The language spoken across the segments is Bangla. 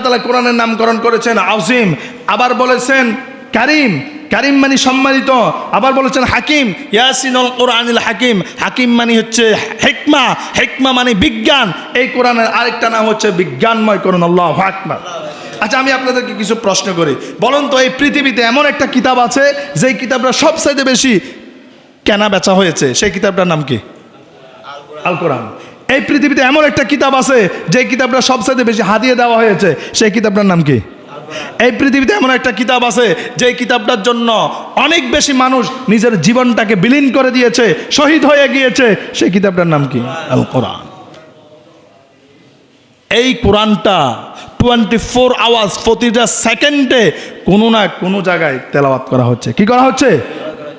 তাআলা কোরআনের নামকরণ করেছেন আজিম আবার বলেছেন কারিম। কারিম মানে সম্মানিত। আবার বলেছেন হাকিম। ইয়াসিনুল কোরআনিল হাকিম। হাকিম মানে হচ্ছে হেকমা। হেকমা মানে বিজ্ঞান। এই কোরআনের আরেকটা নাম হচ্ছে বিজ্ঞানময় করুন, আল্লাহ আকবার। আচ্ছা আমি আপনাদেরকে কিছু প্রশ্ন করি। বলুন তো, এই পৃথিবীতে এমন একটা কিতাব আছে, যেই কিতাবটা সবচাইতে বেশি কেনা বেচা হয়েছে? সেই কিতাবটার নাম কি? আল কোরআন। এই পৃথিবীতে এমন একটা কিতাব আছে যে কিতাবটা সবচাইতে বেশি হাতিয়ে দেওয়া হয়েছে, সেই কিতাবটার নাম কি? এই পৃথিবীতে এমন একটা কিতাব আছে যে কিতাবটার জন্য অনেক বেশি মানুষ নিজের জীবনটাকে বিলীন করে দিয়েছে, শহীদ হয়ে গিয়েছে, সেই কিতাবটার নাম কি? আল কোরআন এই কোরআনটা টোয়েন্টি ফোর আওয়ার্স প্রতিটা সেকেন্ডে কোনো না কোনো জায়গায় তেলাওয়াত করা হচ্ছে। কি করা হচ্ছে?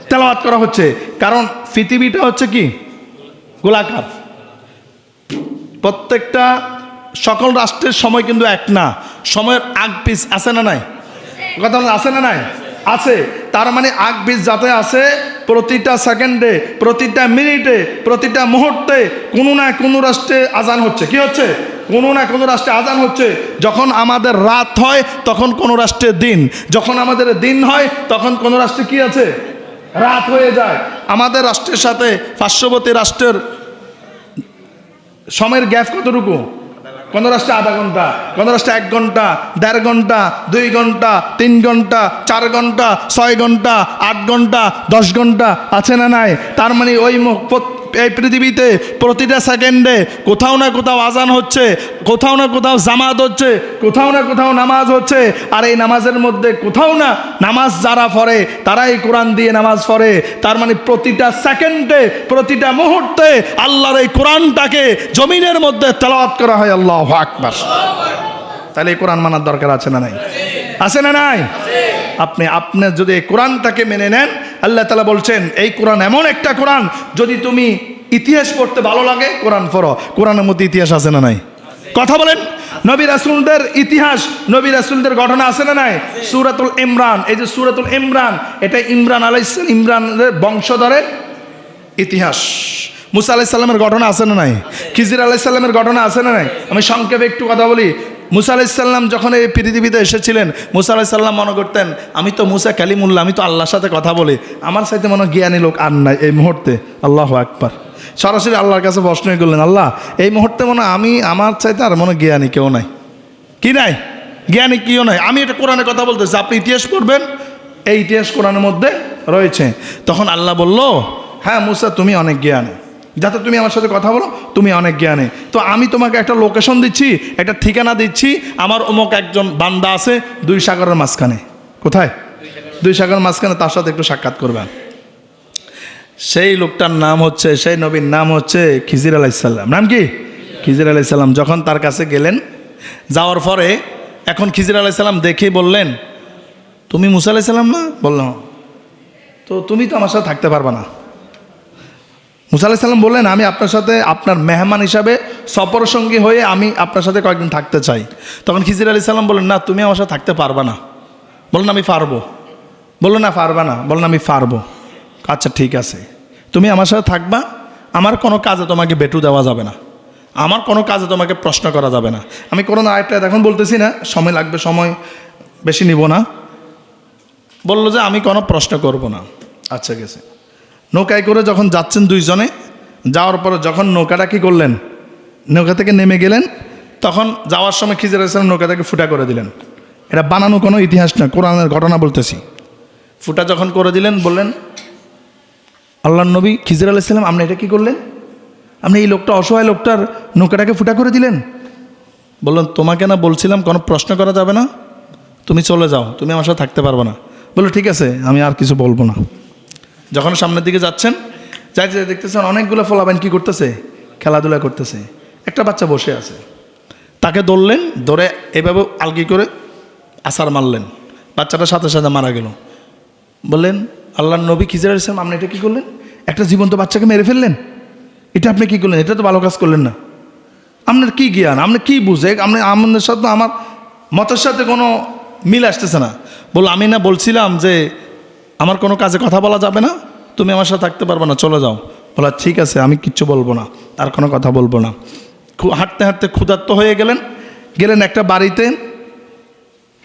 তেলাওয়াত করা হচ্ছে। কারণ পৃথিবীটা হচ্ছে কি? গোলাকার। প্রত্যেকটা সকল রাষ্ট্রের সময় কিন্তু এক না। সময়ের আগ পিস আছে না নাই? কথা আছে না নাই? আছে। তার মানে আগ পিস যাতে আছে, প্রতিটা সেকেন্ডে, প্রতিটা মিনিটে, প্রতিটা মুহূর্তে কোনো না কোনো রাষ্ট্রে আজান হচ্ছে। কি হচ্ছে? কোনো না কোনো রাষ্ট্রে আজান হচ্ছে। যখন আমাদের রাত হয়, তখন কোনো রাষ্ট্রের দিন। যখন আমাদের দিন হয়, তখন কোনো রাষ্ট্রে কি আছে? রাত হয়ে যায়। আমাদের রাষ্ট্রের সাথে পার্শ্ববর্তী রাষ্ট্রের সময়ের গ্যাপ কতটুকু? কোন রাষ্ট্রে আধা ঘণ্টা? কোন রাষ্ট্রে এক ঘণ্টা? দেড় ঘণ্টা? দুই ঘণ্টা? তিন ঘণ্টা? চার ঘণ্টা? ছয় ঘণ্টা? আট ঘণ্টা? দশ ঘণ্টা? আছে না নাই? তার মানে ওই মু- প্রত- এই পৃথিবীতে প্রতিটা সেকেন্ডে কোথাও না কোথাও আজান হচ্ছে, কোথাও না কোথাও জামাত হচ্ছে, কোথাও না কোথাও নামাজ হচ্ছে, আর এই নামাজের মধ্যে কোথাও না নামাজ যারা পড়ে, তারাই কোরআন দিয়ে নামাজ পড়ে। তার মানে প্রতিটা সেকেন্ডে প্রতিটা মুহূর্তে আল্লাহর এই কোরআনটাকে জমিনের মধ্যে তেলাওয়াত করা হয়, আল্লাহ আকবার। তাহলে এই কোরআন মানার দরকার আছে না নাই? আছে না নাই? আপনি আপনার যদি এই কোরআনটাকে মেনে নেন, আল্লাহ তালা বলছেন, এই কোরআন এমন একটা কোরআন, যদি তুমি ইতিহাস পড়তে ভালো লাগে? কোরআন পড়ো। কোরআনের মধ্যে ইতিহাস আছে না নাই? কথা বলেন। নবী রাসুলদের ইতিহাস, নবী রাসুলদের ঘটনা আছে না নাই? সুরাতুল ইমরান। এই যে সুরাতুল ইমরান, এটা ইমরান আলাইস ইমরানের বংশধরের ইতিহাস। মুসা আলাইসাল্লামের ঘটনা আছে না নাই? খিজির আলাইসাল্লামের ঘটনা আছে না নাই? আমি সংক্ষেপে একটু কথা বলি। মুসা আলাইসাল্লাম যখন এই পৃথিবীতে এসেছিলেন, মুসা আলাইসাল্লাম মনে করতেন, আমি তো মুসা কালিমুল্লাহ, আমি তো আল্লাহর সাথে কথা বলি। আমার সাথে মনে জ্ঞানী লোক আর নাই এই মুহূর্তে। আল্লাহ আকবার। সরাসরি আল্লাহর কাছে প্রশ্নই করলেন, আল্লাহ, এই মুহূর্তে মনে আমি আমার চাইতে আর মনে জ্ঞানী কেউ নাই। কি নাই? জ্ঞানী কেউ নাই? আমি এটা কোরআনের কথা বলতেছি, আপনি ইতিহাস পড়বেন, এই ইতিহাস কোরআনের মধ্যে রয়েছে। তখন আল্লাহ বলল হ্যাঁ মুসা, তুমি অনেক জ্ঞানী। যাতে তুমি আমার সাথে কথা বলো, তুমি অনেক জ্ঞানে। তো আমি তোমাকে একটা লোকেশন দিচ্ছি, একটা ঠিকানা দিচ্ছি, আমার অমুক একজন বান্দা আছে দুই সাগরের মাঝখানে। কোথায়? দুই সাগরের মাঝখানে, তার সাথে একটু সাক্ষাৎ করবেন। সেই লোকটার নাম হচ্ছে, সেই নবীর নাম হচ্ছে খিজির আলাইসাল্লাম নাম কি? খিজির আলাইসাল্লাম যখন তার কাছে গেলেন, যাওয়ার পরে এখন খিজির আলাইসাল্লাম দেখে বললেন, তুমি মুসা আলাইসাল্লাম না? বললাম তো তুমি তো আমার সাথে থাকতে পারবা না। মুসা আলাইসাল্লাম বললেন, আমি আপনার সাথে, আপনার মেহমান হিসাবে সফর সঙ্গী হয়ে আমি আপনার সাথে কয়েকদিন থাকতে চাই। তখন খিজির আলি সাল্লাম বললেন, না, তুমি আমার সাথে থাকতে পারবা না। বললেন, আমি পারব। বলল না, পারবা না। বললেন, আমি পারব। আচ্ছা ঠিক আছে। তুমি আমার সাথে থাকবা, আমার কোনো কাজে তোমাকে বেটু দেওয়া যাবে না। আমার কোনো কাজে তোমাকে প্রশ্ন করা যাবে না। আমি কোনো আরেকটা এখন বলতেছি না, সময় লাগবে, সময় বেশি নিব না। বলল যে, আমি কোনো প্রশ্ন করব না। আচ্ছা গেছে। নৌকায় করে যখন যাচ্ছেন দুইজনে, যাওয়ার পরে যখন নৌকাটা কি করলেন, নৌকা থেকে নেমে গেলেন, তখন যাওয়ার সময় খিজির নৌকা থেকে ফুটা করে দিলেন। এটা বানানো কোনো ইতিহাস না, কোরআনের ঘটনা বলতেছি। ফুটা যখন করে দিলেন, বললেন আল্লাহ নবী খিজির আলাইসালাম আপনি এটা কি করলেন? আপনি এই লোকটা, অসহায় লোকটার নৌকাটাকে ফুটা করে দিলেন? বললেন, তোমাকে না বলছিলাম, কোনো প্রশ্ন করা যাবে না? তুমি চলে যাও, তুমি আমার সাথে থাকতে পারবে না। বলল, ঠিক আছে, আমি আর কিছু বলব না। যখন সামনের দিকে যাচ্ছেন যাইতে যাইতে দেখতেছেন, অনেকগুলো ফলাবেন কি করতেছে? খেলাধুলা করতেছে। একটা বাচ্চা বসে আছে। তাকে ধরলেন, ধরে এভাবে আলগি করে আসার মারলেন। বাচ্চাটা সাথে সাথে মারা গেল। বললেন আল্লাহ নবী খিজার ইসলাম আপনি এটা কী করলেন? একটা জীবন্ত বাচ্চাকে মেরে ফেললেন? এটা আপনি কী করলেন? এটা তো ভালো কাজ করলেন না। আপনার কি জ্ঞান? আপনি কি বুঝে? আপনি আমাদের সাথে আমার মতের সাথে কোনো মিল আসতেছে না। বল, আমি না বলছিলাম যে আমার কোনো কাজে কথা বলা যাবে না। তুমি আমার সাথে থাকতে পারবে না, চলে যাও। বলা ঠিক আছে, আমি কিচ্ছু বলব না। আর কোনো কথা বলব না। হাঁটতে হাঁটতে ক্ষুধার্ত হয়ে গেলেন। গেলেন একটা বাড়িতে।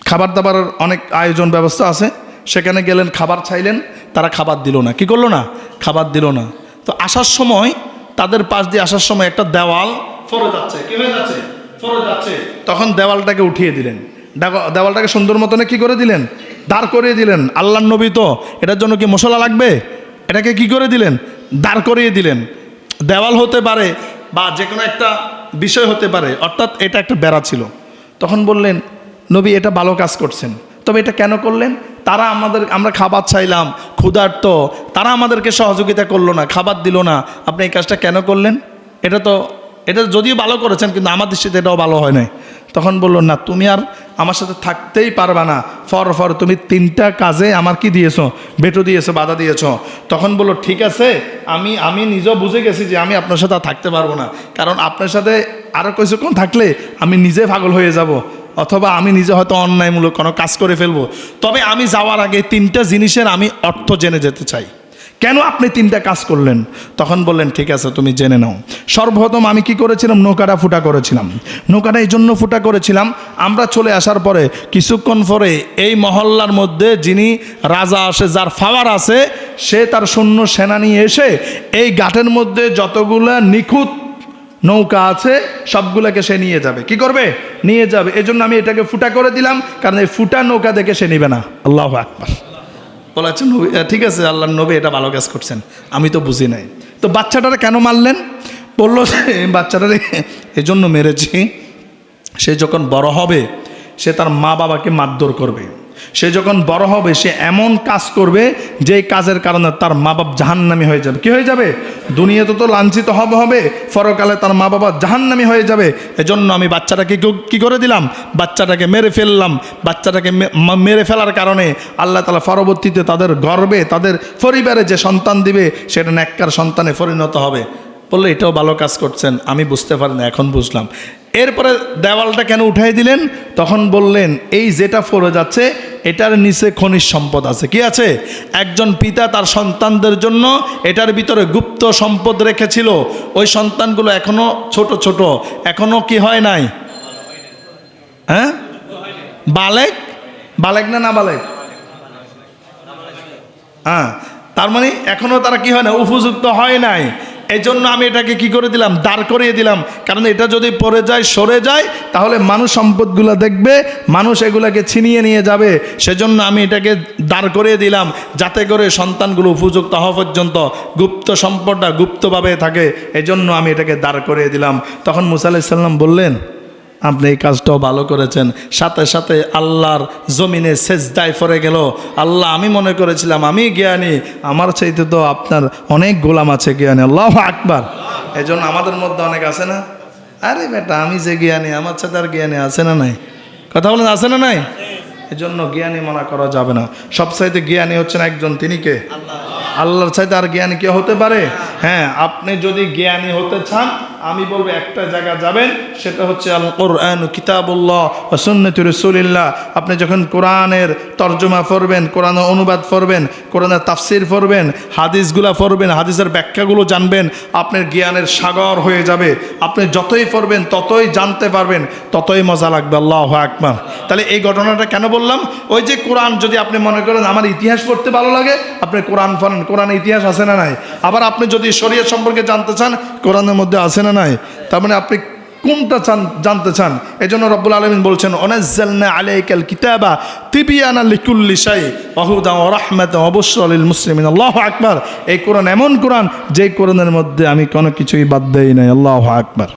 খাবার দাবারের অনেক আয়োজন ব্যবস্থা আছে। সেখানে গেলেন, খাবার চাইলেন, তারা খাবার দিল না। কি করল না? খাবার দিল না। তো আসার সময়, তাদের পাশ দিয়ে আসার সময় একটা দেওয়াল ফরে যাচ্ছে। কি হয়ে যাচ্ছে? ফরে যাচ্ছে। তখন দেওয়ালটাকে উঠিয়ে দিলেন। দেওয়ালটাকে সুন্দর মতনে কি করে দিলেন? দাঁড় করিয়ে দিলেন। আল্লাহ নবী তো, এটার জন্য কি মশলা লাগবে? এটাকে কি করে দিলেন? দাঁড় করিয়ে দিলেন। দেওয়াল হতে পারে বা যে কোনো একটা বিষয় হতে পারে, অর্থাৎ এটা একটা বেড়া ছিল। তখন বললেন, নবী, এটা ভালো কাজ করছেন। তবে এটা কেন করলেন? তারা আমাদের, আমরা খাবার চাইলাম, ক্ষুধার্ত, তারা আমাদেরকে সহযোগিতা করল না, খাবার দিল না। আপনি এই কাজটা কেন করলেন? এটা তো, এটা যদিও ভালো করেছেন, কিন্তু আমার দৃষ্টিতে এটাও ভালো হয় নাই। তখন বলল, না, তুমি আর আমার সাথে থাকতেই পারবা না। ফর ফর, তুমি তিনটা কাজে আমার কি দিয়েছ? বেটো দিয়েছ, বাধা দিয়েছ। তখন বলল, ঠিক আছে, আমি আমি নিজেও বুঝে গেছি যে আমি আপনার সাথে থাকতে পারব না। কারণ আপনার সাথে আরও কিছুক্ষণ থাকলে আমি নিজে পাগল হয়ে যাব। অথবা আমি নিজে হয়তো অন্যায়মূলক কোনো কাজ করে ফেলব। তবে আমি যাওয়ার আগে তিনটা জিনিসের আমি অর্থ জেনে যেতে চাই। কেন আপনি তিনটা কাজ করলেন? তখন বললেন, ঠিক আছে, তুমি জেনে নাও। সর্বপ্রথম আমি কি করেছিলাম? নৌকাটা ফুটা করেছিলাম। নৌকাটা এই জন্য ফুটা করেছিলাম, আমরা চলে আসার পরে কিছুক্ষণ পরে এই মহল্লার মধ্যে যিনি রাজা আসে, যার ফাওয়ার আছে, সে তার সৈন্য সেনা নিয়ে এসে এই ঘাটের মধ্যে যতগুলা নিখুঁত নৌকা আছে সবগুলোকে সে নিয়ে যাবে। কি করবে? নিয়ে যাবে। এজন্য আমি এটাকে ফুটা করে দিলাম কারণ এই ফুটা নৌকা দেখে সে নিবে না। আল্লাহ আকবার। নবী আহ, ঠিক আছে আল্লাহ নবী এটা ভালো কাজ করছেন। আমি তো বুঝি নাই। তো বাচ্চাটারে কেন মারলেন? বলল বাচ্চাটারে এজন্য মেরেছি। সে যখন বড় হবে সে তার মা বাবাকে মারধর করবে। সে যখন বড় হবে, সে এমন কাজ করবে যে কাজের কারণে তার মা বাপ জাহান্নামি হয়ে যাবে। কি হয়ে যাবে? দুনিয়াতে তো লাঞ্ছিত হবে হবে, পরকালে তার মা বাবা জাহান্নামি হয়ে যাবে। এজন্য আমি বাচ্চাটাকে কি- করে দিলাম? বাচ্চাটাকে মেরে ফেললাম। বাচ্চাটাকে মেরে ফেলার কারণে আল্লাহ তালা পরবর্তীতে তাদের গর্বে, তাদের পরিবারে যে সন্তান দিবে, সেটা ন্যাক্কার সন্তানে পরিণত হবে। বললে, এটাও ভালো কাজ করছেন, আমি বুঝতে পারি না, এখন বুঝলাম। এরপরে দেওয়ালটা কেন উঠাই দিলেন? তখন বললেন, এই যেটা ফরে যাচ্ছে এটার নিচে খনিজ সম্পদ আছে। কি আছে? একজন পিতা তার সন্তানদের জন্য এটার ভিতরে গুপ্ত সম্পদ রেখেছিল। ওই সন্তানগুলো এখনও ছোট ছোট। এখনও কি হয় নাই? হ্যাঁ? বালেক? বালেক না না বালেক হ্যাঁ। তার মানে এখনও তারা কি হয় না উপযুক্ত হয় নাই। এই জন্য আমি এটাকে কি করে দিলাম? দাঁড় করিয়ে দিলাম। কারণ এটা যদি পড়ে যায়, সরে যায়, তাহলে মানুষ সম্পদগুলো দেখবে, মানুষ এগুলাকে ছিনিয়ে নিয়ে যাবে। সেজন্য আমি এটাকে দাঁড় করিয়ে দিলাম, যাতে করে সন্তানগুলো উপযুক্ত হওয়া পর্যন্ত গুপ্ত সম্পদটা গুপ্তভাবে থাকে। এজন্য আমি এটাকে দাঁড় করিয়ে দিলাম। তখন মুসা আলাহিসাল্লাম বললেন আপনি এই কাজটাও ভালো করেছেন। সাথে সাথে আল্লাহর জমিনে সেজদায় পড়ে গেল। আল্লাহ, আমি মনে করেছিলাম আমি জ্ঞানী, আমার চাইতে তো আপনার অনেক গোলাম আছে জ্ঞানী। আল্লাহ আকবার। এই জন্য আমাদের মধ্যে অনেক আছে না? আরে বেটা, আমি যে জ্ঞানী, আমার সাথে আর জ্ঞানী আছে না নাই? কথা বলেন, আছে না নাই? এই জন্য জ্ঞানী মনা করা যাবে না। সব চাইতে জ্ঞানী হচ্ছেন একজন, তিনি কে? আল্লাহর চাইতে আর জ্ঞানী কে হতে পারে? হ্যাঁ আপনি যদি জ্ঞানী হতে চান আমি বলব একটা জায়গা যাবেন, সেটা হচ্ছে আল কোরআন কিতাবুল্লাহ ও রসুলিল্লাহ। আপনি যখন কোরআনের তর্জমা পড়বেন কোরআনের অনুবাদ পড়বেন কোরআনের তাফসির পড়বেন, হাদিসগুলা পড়বেন, হাদিসের ব্যাখ্যাগুলো জানবেন, আপনার জ্ঞানের সাগর হয়ে যাবে। আপনি যতই পড়বেন, ততই জানতে পারবেন, ততই মজা লাগবে। আল্লাহ আকবার। তাহলে এই ঘটনাটা কেন বললাম? ওই যে কোরআন, যদি আপনি মনে করেন আমার ইতিহাস পড়তে ভালো লাগে, আপনি কোরআন পড়েন, কোরআনে ইতিহাস আছে না নাই? আবার আপনি যদি শরীয় সম্পর্কে জানতে চান কোরআনের মধ্যে আছে না নাই? তার মানে আপনি কোনটা চান, জানতে চান? এই জন্য রব্বুল আলমিন বলছেন, অনাজ্জালনা আলাইকাল কিতাবা তিবিয়ানা লিকুল্লি শাই ওহুদা ও অবশ্য আলিল মুসলিমিন। আল্লাহ আকবার। এই কোরআন এমন কোরআন যে কোরআনের মধ্যে আমি কোনো কিছুই বাদ দেই নাই। আল্লাহ আকবার।